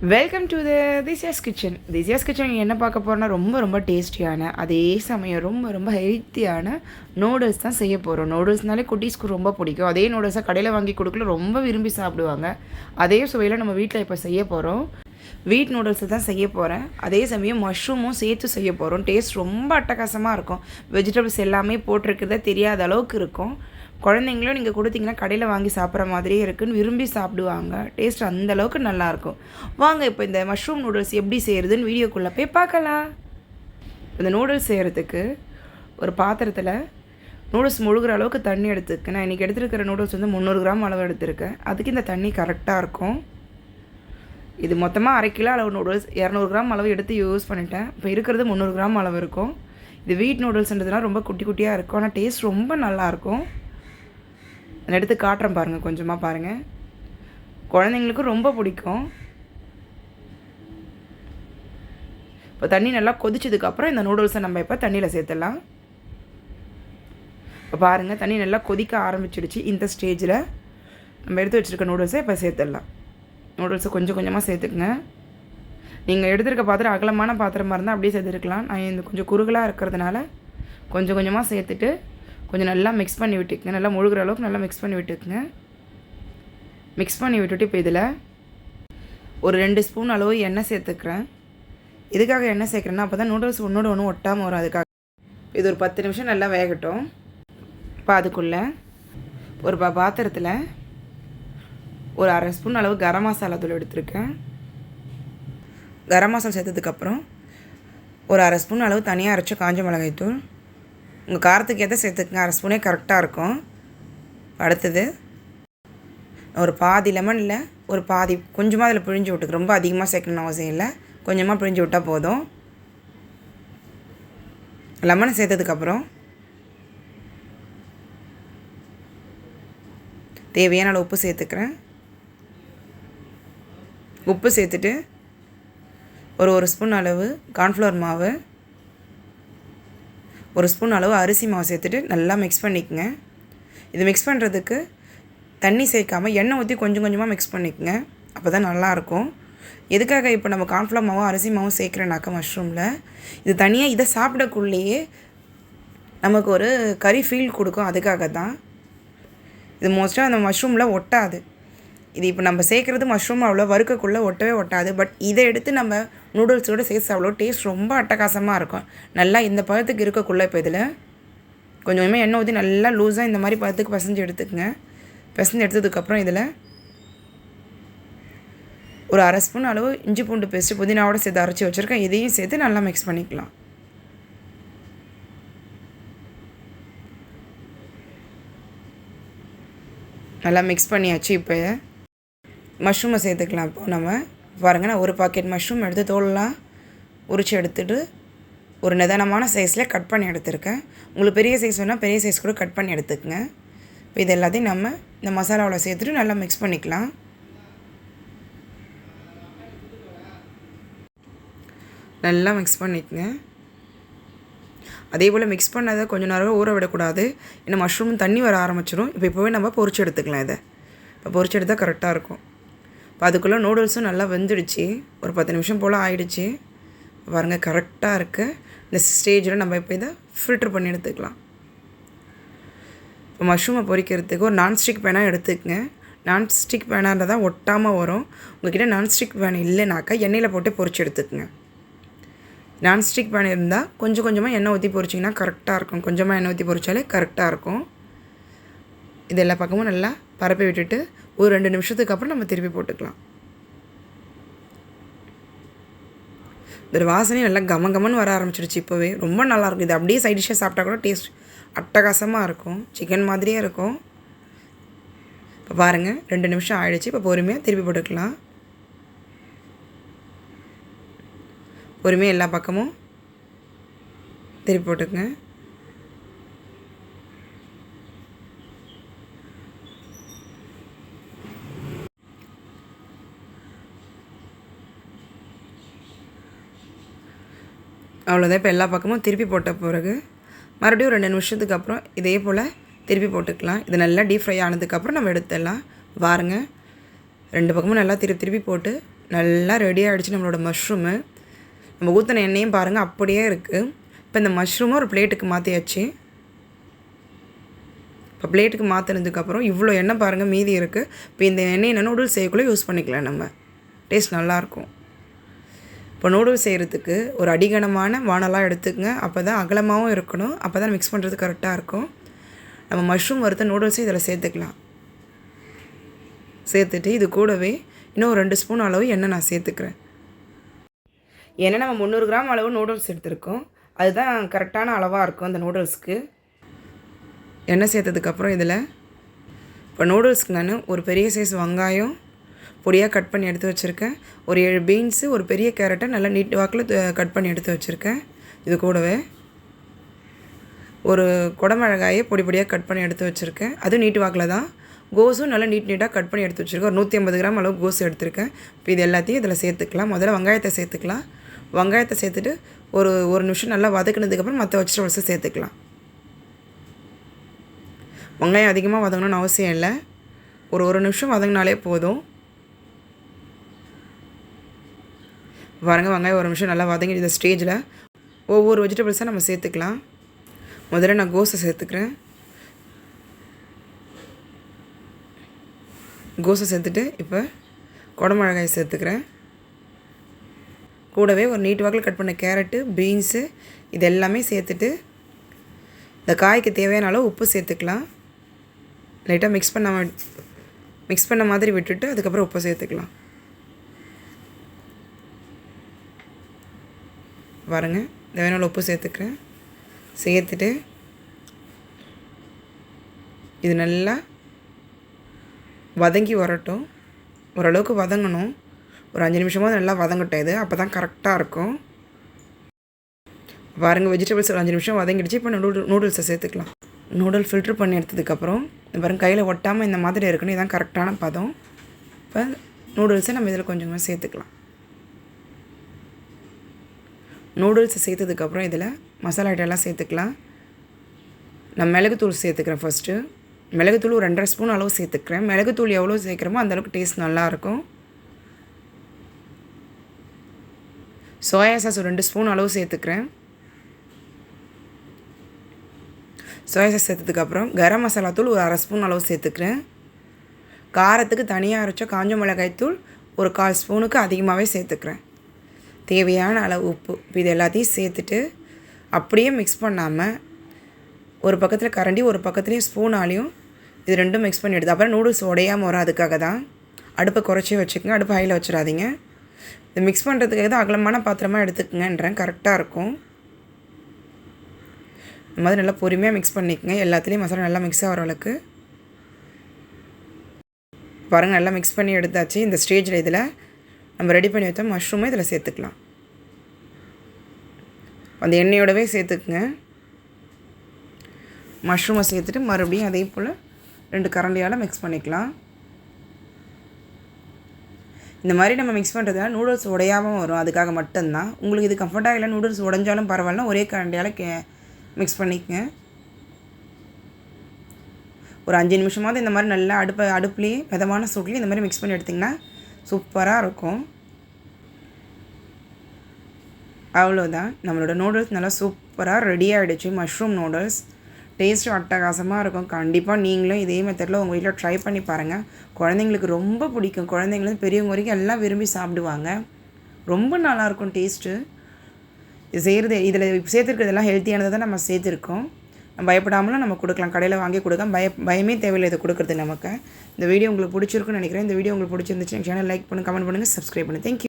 Welcome to the திசியாஸ் kitchen திசியாஸ் kitchen என்ன பார்க்க போகிறோன்னா ரொம்ப ரொம்ப டேஸ்டியான அதே சமயம் ரொம்ப ரொம்ப ஹெல்த்தியான நூடுல்ஸ் தான் செய்ய போகிறோம் நூடுல்ஸ்னாலே குட்டீஸ்க்கு ரொம்ப பிடிக்கும். அதே நூடுல்ஸை கடையில் வாங்கி கொடுக்கல ரொம்ப விரும்பி சாப்பிடுவாங்க. அதே சுவையில் நம்ம வீட்டில் இப்போ செய்ய போகிறோம் வீட் நூடுல்ஸை தான் செய்ய போகிறேன் அதே சமயம் மஷ்ரூமும் சேர்த்து செய்ய போகிறோம் டேஸ்ட் ரொம்ப அட்டகாசமாக இருக்கும். வெஜிடபிள்ஸ் எல்லாமே போட்டிருக்கிறதே தெரியாத அளவுக்கு இருக்கும். குழந்தைங்களும் நீங்கள் கொடுத்தீங்கன்னா கடையில் வாங்கி சாப்பிட்ற மாதிரியே இருக்குன்னு விரும்பி சாப்பிடுவாங்க. டேஸ்ட் அந்தளவுக்கு நல்லாயிருக்கும் வாங்க இப்போ இந்த மஷ்ரூம் நூடுல்ஸ் எப்படி செய்கிறதுன்னு வீடியோக்குள்ளே போய் பார்க்கலாம். இந்த நூடுல்ஸ் செய்கிறதுக்கு ஒரு பாத்திரத்தில் நூடுல்ஸ் முழுகிற அளவுக்கு தண்ணி எடுத்துக்கு. நான் இன்றைக்கி எடுத்துருக்கிற நூடுல்ஸ் வந்து முந்நூறு கிராம் அளவு எடுத்திருக்கேன். அதுக்கு இந்த தண்ணி கரெக்டாக இருக்கும். இது மொத்தமாக அரை கிலோ அளவு நூடுல்ஸ் இரநூறு கிராம் அளவு எடுத்து யூஸ் பண்ணிட்டேன். இப்போ இருக்கிறது முந்நூறு கிராம் அளவு இருக்கும். இது வீட் நூடுல்ஸ்ன்றதுலாம் ரொம்ப குட்டி குட்டியாக இருக்கும். ஆனால் டேஸ்ட் ரொம்ப நல்லாயிருக்கும் நான் எடுத்து காட்டுறேன் பாருங்கள் கொஞ்சமாக பாருங்கள் குழந்தைங்களுக்கும் ரொம்ப பிடிக்கும். இப்போ தண்ணி நல்லா கொதிச்சதுக்கப்புறம் இந்த நூடுல்ஸை நம்ம இப்போ தண்ணியில் சேர்த்துடலாம். இப்போ பாருங்கள் தண்ணி நல்லா கொதிக்க ஆரம்பிச்சிடுச்சு. இந்த ஸ்டேஜில் நம்ம எடுத்து வச்சுருக்க நூடுல்ஸை இப்போ சேர்த்துடலாம். நூடுல்ஸை கொஞ்சம் கொஞ்சமாக சேர்த்துக்குங்க. நீங்கள் எடுத்துருக்க பாத்திரம் அகலமான பாத்திரமாக இருந்தால் அப்படியே சேர்த்துருக்கலாம். நான் இந்த கொஞ்சம் குறுகலாக இருக்கிறதுனால கொஞ்சம் கொஞ்சமாக சேர்த்துட்டு கொஞ்சம் நல்லா மிக்ஸ் பண்ணி விட்டுக்குங்க. நல்லா முழுகிற அளவுக்கு நல்லா மிக்ஸ் பண்ணி விட்டுக்குங்க. மிக்ஸ் பண்ணி விட்டுட்டு இப்போ இதில் ஒரு ரெண்டு ஸ்பூன் அளவு எண்ணெய் சேர்த்துக்கிறேன். எதுக்காக எண்ணெய் சேர்க்குறேன்னா அப்போ தான் நூடுல்ஸ் ஒன்றோட ஒன்று ஒட்டாமல் வரும். அதுக்காக. இது ஒரு பத்து நிமிஷம் நல்லா வேகட்டும். இப்போ அதுக்குள்ளே ஒரு பா பாத்திரத்தில் ஒரு அரை ஸ்பூன் அளவு கரம் மசாலா தூள் எடுத்திருக்கேன். கரம் மசாலா சேர்த்ததுக்கப்புறம் ஒரு அரை ஸ்பூன் அளவு தனியாக அரைச்ச காஞ்ச மிளகாய் தூள் உங்கள் காரத்துக்கு எதை சேர்த்துக்குங்க. அரை ஸ்பூனே கரெக்டாக இருக்கும். அடுத்தது ஒரு பாதி லெமனில் ஒரு பாதி கொஞ்சமாக அதில் பிழிஞ்சு விட்டுக்கு. ரொம்ப அதிகமாக சேர்க்கணும்னு அவசியம் இல்லை. கொஞ்சமாக பிழிஞ்சு விட்டால் போதும். லெமனை சேர்த்ததுக்கப்புறம் தேவையான அளவு உப்பு சேர்த்துக்கிறேன். உப்பு சேர்த்துட்டு ஒரு ஒரு ஸ்பூன் அளவு கார்ன்ஃப்ளவர் மாவு ஒரு ஸ்பூன் அளவு அரிசி மாவு சேர்த்துட்டு நல்லா மிக்ஸ் பண்ணிக்கோங்க. இது மிக்ஸ் பண்ணுறதுக்கு தண்ணி சேர்க்காமல் எண்ணெய் ஊற்றி கொஞ்சம் கொஞ்சமாக மிக்ஸ் பண்ணிக்கோங்க. அப்போ தான் நல்லாயிருக்கும். எதுக்காக இப்போ நம்ம கார்ன்ஃப்ளவர் மாவும் அரிசி மாவும் சேர்க்குறேனாக்கா மஷ்ரூமில் இது தனியாக இதை சாப்பிடக்குள்ளேயே நமக்கு ஒரு கறி ஃபீல் கொடுக்கும். அதுக்காக தான் இது மோஸ்ட்டாக அந்த மஷ்ரூமில் ஒட்டாது. இது இப்போ நம்ம சேர்க்குறது மஷ்ரூம் அவ்வளோ வறுக்கக்குள்ளே ஒட்டவே ஒட்டாது. பட் இதை எடுத்து நம்ம நூடுல்ஸோடு சேர்த்து அவ்வளோ டேஸ்ட் ரொம்ப அட்டகாசமாக இருக்கும். நல்லா இந்த பழத்துக்கு இருக்கக்குள்ளே இப்போ இதில் கொஞ்சம் கொஞ்சமாக எண்ணெய் ஊற்றி நல்லா லூஸாக இந்த மாதிரி பழத்துக்கு பசஞ்சு எடுத்துக்கங்க. பசஞ்சு எடுத்ததுக்கப்புறம் இதில் ஒரு அரை ஸ்பூன் அளவு இஞ்சி பூண்டு பேஸ்ட்டு புதினாவோட சேர்த்து அரைச்சி வச்சுருக்கேன். இதையும் சேர்த்து நல்லா மிக்ஸ் பண்ணிக்கலாம். நல்லா மிக்ஸ் பண்ணியாச்சு இப்போ. மஷ்ரூமை சேர்த்துக்கலாம் இப்போ நம்ம. பாருங்கள் நான் ஒரு பாக்கெட் மஷ்ரூம் எடுத்து தோலெலாம் உரித்து எடுத்துகிட்டு ஒரு நிதானமான சைஸில் கட் பண்ணி எடுத்திருக்கேன். உங்களுக்கு பெரிய சைஸ் வேணால் பெரிய சைஸ் கூட கட் பண்ணி எடுத்துக்கங்க. இப்போ இது எல்லாத்தையும் நம்ம இந்த மசாலாவில் சேர்த்துட்டு நல்லா மிக்ஸ் பண்ணிக்கலாம். நல்லா மிக்ஸ் பண்ணிக்கங்க. அதே போல் மிக்ஸ் பண்ணதை கொஞ்சம் நேரம் ஊற விடக்கூடாது. ஏன்னா மஷ்ரூம் தண்ணி வர ஆரம்பிச்சிடும் இப்போ இப்போவே நம்ம பொரிச்சு எடுத்துக்கலாம் இதை. இப்போ பொரிச்சு எடுத்தால் கரெக்டாக இருக்கும். இப்போ அதுக்குள்ளே நூடுல்ஸும் நல்லா வெந்துடுச்சு. ஒரு பத்து நிமிஷம் போல் ஆயிடுச்சு. பாருங்கள் கரெக்டாக இருக்குது இந்த ஸ்டேஜில் நம்ம இப்போ இதை ஃபில்ட்ரு பண்ணி எடுத்துக்கலாம். இப்போ மஷ்ரூமை பொரிக்கிறதுக்கு ஒரு நான்ஸ்டிக் பேனாக எடுத்துக்கங்க. நான்ஸ்டிக் பேனாக தான் ஒட்டாமல் வரும். உங்கள்கிட்ட நான்ஸ்டிக் பேன் இல்லைனாக்கா எண்ணெயில் போட்டு பொரிச்சு எடுத்துக்கங்க. நான்ஸ்டிக் பேன் இருந்தால் கொஞ்சம் கொஞ்சமாக எண்ணெய் ஊற்றி பொரிச்சிங்கன்னா கரெக்டாக இருக்கும். கொஞ்சமாக எண்ணெய் ஊற்றி பொரிச்சாலே கரெக்டாக இருக்கும். இது எல்லா பக்கமும் நல்லா பரப்பி விட்டுட்டு ஒரு ரெண்டு நிமிஷத்துக்கு அப்புறம் நம்ம திருப்பி போட்டுக்கலாம். இந்த வாசனையும் நல்லா கம கமன்னு வர ஆரம்பிச்சிடுச்சு இப்போவே. ரொம்ப நல்லாயிருக்கும் இது அப்படியே சைட் டிஷ்ஷாக சாப்பிட்டா கூட டேஸ்ட் அட்டகாசமாக இருக்கும். சிக்கன் மாதிரியே இருக்கும். இப்போ பாருங்கள் ரெண்டு நிமிஷம் ஆயிடுச்சு. இப்போ பொறுமையாக திருப்பி போட்டுக்கலாம். பொறுமையாக எல்லா பக்கமும் திருப்பி போட்டுக்கங்க. அவ்வளோதான் இப்போ எல்லா பக்கமும் திருப்பி போட்ட பிறகு மறுபடியும் ரெண்டு நிமிஷத்துக்கு அப்புறம் இதே போல் திருப்பி போட்டுக்கலாம். இது நல்லா டீப் ஃப்ரை ஆனதுக்கப்புறம் நம்ம எடுத்துடலாம். பாருங்கள் ரெண்டு பக்கமும் நல்லா திருப்பி திருப்பி போட்டு நல்லா ரெடி ஆகிடுச்சு நம்மளோட மஷ்ரூமு நம்ம ஊற்றின எண்ணெயும் பாருங்கள் அப்படியே இருக்குது இப்போ இந்த மஷ்ரூமும் ஒரு பிளேட்டுக்கு மாற்றியாச்சு இப்போ பிளேட்டுக்கு மாற்றினதுக்கப்புறம் இவ்வளோ எண்ணெய் பாருங்கள் மீதி இருக்குது இப்போ இந்த எண்ணெய் என்ன நூடுல்ஸ் செய்யக்குள்ளே யூஸ் பண்ணிக்கலாம் நம்ம. டேஸ்ட் நல்லாயிருக்கும் இப்போ நூடுல்ஸ் செய்கிறதுக்கு ஒரு அடிகனமான வானலாக எடுத்துக்கங்க. அப்போ தான் அகலமாகவும் இருக்கணும். அப்போ தான் மிக்ஸ் பண்ணுறது கரெக்டாக இருக்கும். நம்ம மஷ்ரூம் வறுத்த நூடுல்ஸையும் இதில் சேர்த்துக்கலாம். சேர்த்துட்டு இது கூடவே இன்னும் ஒரு ரெண்டு ஸ்பூன் அளவு எண்ணெய் நான் சேர்த்துக்கிறேன். ஏன்னா நம்ம முந்நூறு கிராம் அளவு நூடுல்ஸ் எடுத்திருக்கோம். அதுதான் கரெக்டான அளவாக இருக்கும் அந்த நூடுல்ஸ்க்கு எண்ணெய் சேர்த்ததுக்கப்புறம் இதில் இப்போ நூடுல்ஸ்க்கு நான் ஒரு பெரிய சைஸ் வெங்காயம் பொடியாக கட் பண்ணி எடுத்து வச்சுருக்கேன். ஒரு ஏழு பீன்ஸு ஒரு பெரிய கேரட்டை நல்லா நீட் வாக்கில் கட் பண்ணி எடுத்து வச்சுருக்கேன். இது கூடவே ஒரு குடமிளகாயை பொடி பொடியாக கட் பண்ணி எடுத்து வச்சுருக்கேன். அதுவும் நீட்டு வாக்கில் தான். கோஸும் நல்லா நீட் நீட்டாக கட் பண்ணி எடுத்து வச்சுருக்கேன். ஒரு நூற்றி ஐம்பது கிராம் அளவு கோஸ் எடுத்திருக்கேன். இப்போ இது எல்லாத்தையும் இதில் சேர்த்துக்கலாம். முதல்ல வெங்காயத்தை சேர்த்துக்கலாம். வெங்காயத்தை சேர்த்துட்டு ஒரு ஒரு நிமிஷம் நல்லா வதக்கினதுக்கப்புறம் மற்ற வெஜிடபிள்ஸை சேர்த்துக்கலாம். வெங்காயம் அதிகமாக வதங்கணும்னு அவசியம் இல்லை. ஒரு ஒரு நிமிஷம் வதங்கினாலே போதும். வரங்க வெங்காயம் ஒரு நிமிஷம் நல்லா வதங்கி இந்த ஸ்டேஜில் ஒவ்வொரு வெஜிடபிள்ஸாக நம்ம சேர்த்துக்கலாம். முதல்ல நான் கோஸை சேர்த்துக்கிறேன். கோஸை சேர்த்துட்டு இப்போ குடமிளகாய் சேர்த்துக்கிறேன். கூடவே ஒரு நீட் வாக்கில் கட் பண்ண கேரட்டு பீன்ஸு இது எல்லாமே சேர்த்துட்டு இந்த காய்க்கு தேவையான அளவு உப்பு சேர்த்துக்கலாம். லைட்டாக மிக்ஸ் பண்ண மிக்ஸ் பண்ண மாதிரி விட்டுட்டு அதுக்கப்புறம் உப்பு சேர்த்துக்கலாம். பாருங்க. தேவையான உப்பு சேர்த்துக்கிறேன். சேர்த்துட்டு இது நல்லா வதங்கி வரட்டும். ஓரளவுக்கு வதங்கணும். ஒரு அஞ்சு நிமிஷமாக நல்லா வதங்கட்டும் இது. அப்போ தான் கரெக்டாக இருக்கும். பாருங்கள் வெஜிடபிள்ஸ் ஒரு அஞ்சு நிமிஷம் வதங்கிடுச்சு. இப்போ நூடுல் நூடுல்ஸை சேர்த்துக்கலாம். நூடுல் ஃபில்ட்ரு பண்ணி எடுத்ததுக்கப்புறம் பாருங்கள் கையில் ஒட்டாமல் இந்த மாதிரி இருக்கணும். இதுதான் கரெக்டான பதம். இப்போ நூடுல்ஸை நம்ம இதில் கொஞ்சமாக சேர்த்துக்கலாம். நூடுல்ஸை சேர்த்ததுக்கப்புறம் இதில் மசாலா ஐட்டம்லாம் சேர்த்துக்கலாம். நான் மிளகுத்தூள் சேர்த்துக்கிறேன் ஃபஸ்ட்டு மிளகுத்தூள் ஒரு ரெண்டரை ஸ்பூன் அளவு சேர்த்துக்கிறேன். மிளகுத்தூள் எவ்வளோ சேர்க்குறமோ அந்தளவுக்கு டேஸ்ட் நல்லாயிருக்கும். சோயா சாஸ் ஒரு ரெண்டு ஸ்பூன் அளவு சேர்த்துக்கிறேன். சோயா சாஸ் சேர்த்ததுக்கப்புறம் கரம் மசாலா தூள் ஒரு அரை ஸ்பூன் அளவு சேர்த்துக்கிறேன். காரத்துக்கு தனியாக அரைச்ச காஞ்ச மிளகாய் தூள் ஒரு கால் ஸ்பூனுக்கு அதிகமாகவே சேர்த்துக்கிறேன். தேவையான அளவு உப்பு இது எல்லாத்தையும் சேர்த்துட்டு அப்படியே மிக்ஸ் பண்ணாமல் ஒரு பக்கத்தில் கரண்டி ஒரு பக்கத்துலேயும் ஸ்பூனாலையும் இது ரெண்டும் மிக்ஸ் பண்ணி எடுத்து அப்புறம் நூடுல்ஸ் உடையாமல் வரும் அதுக்காக தான் அடுப்பை குறைச்சி வச்சுக்கோங்க அடுப்பு ஹையில் வச்சிடாதீங்க. இது மிக்ஸ் பண்ணுறதுக்காக தான் அகலமான பாத்திரமாக எடுத்துக்கங்கன்றேன் கரெக்டாக இருக்கும். இந்த மாதிரி நல்லா பொறுமையாக மிக்ஸ் பண்ணிக்கோங்க எல்லாத்துலேயும் மசாலா நல்லா மிக்ஸ் ஆகிற அளவுக்கு. பாருங்கள் நல்லா மிக்ஸ் பண்ணி எடுத்தாச்சு. இந்த ஸ்டேஜில் இதில் நம்ம ரெடி பண்ணி வைத்த மஷ்ரூமை இதில் சேர்த்துக்கலாம். அந்த எண்ணெயோடவே சேர்த்துக்குங்க. மஷ்ரூமை சேர்த்துட்டு மறுபடியும் அதே போல் ரெண்டு கரண்டியால் மிக்ஸ் பண்ணிக்கலாம். இந்த மாதிரி நம்ம மிக்ஸ் பண்ணுறதுனால நூடுல்ஸ் உடையாமல் வரும். அதுக்காக மட்டும்தான். உங்களுக்கு இது கம்ஃபர்ட்டாக இல்லை நூடுல்ஸ் உடஞ்சாலும் பரவாயில்ல. ஒரே கரண்டியால் கே மிக்ஸ் பண்ணிக்கங்க. ஒரு அஞ்சு நிமிஷமாவது இந்த மாதிரி நல்லா அடுப்பை அடுப்புலேயே மிதமான சூட்லேயும் இந்த மாதிரி மிக்ஸ் பண்ணி எடுத்திங்கன்னா சூப்பராக இருக்கும். அவ்வளோதான் நம்மளோட நூடுல்ஸ் நல்லா சூப்பராக ரெடி ஆகிடுச்சு மஷ்ரூம் நூடுல்ஸ் டேஸ்ட்டும் அட்டகாசமாக இருக்கும். கண்டிப்பாக நீங்களும் இதே மெத்தடில் உங்கள் வீட்டில் ட்ரை பண்ணி பாருங்கள் குழந்தைங்களுக்கு ரொம்ப பிடிக்கும். குழந்தைங்களுக்கு பெரியவங்க வரைக்கும் எல்லாம் விரும்பி சாப்பிடுவாங்க. ரொம்ப நல்லாயிருக்கும் டேஸ்ட்டு இது செய்கிறது இதில் சேர்த்துருக்கிறதெல்லாம் ஹெல்த்தியானதை தான் நம்ம சேர்த்துருக்கோம். பயப்படாமலும் நம்ம கொடுக்கலாம். கடையில் வாங்கி கொடுக்கலாம். பய பயமே தேவையில்லை இதை கொடுக்குறது நமக்கு. இந்த வீடியோ உங்களுக்கு பிடிச்சிருக்குன்னு நினைக்கிறேன். இந்த வீடியோ உங்களுக்கு பிடிச்சிருந்துச்சு சேனல் லைக் பண்ணுங்கள் கமெண்ட் பண்ணுங்கள் சப்ஸ்கிரைப் பண்ணுங்கள் தேங்க்யூ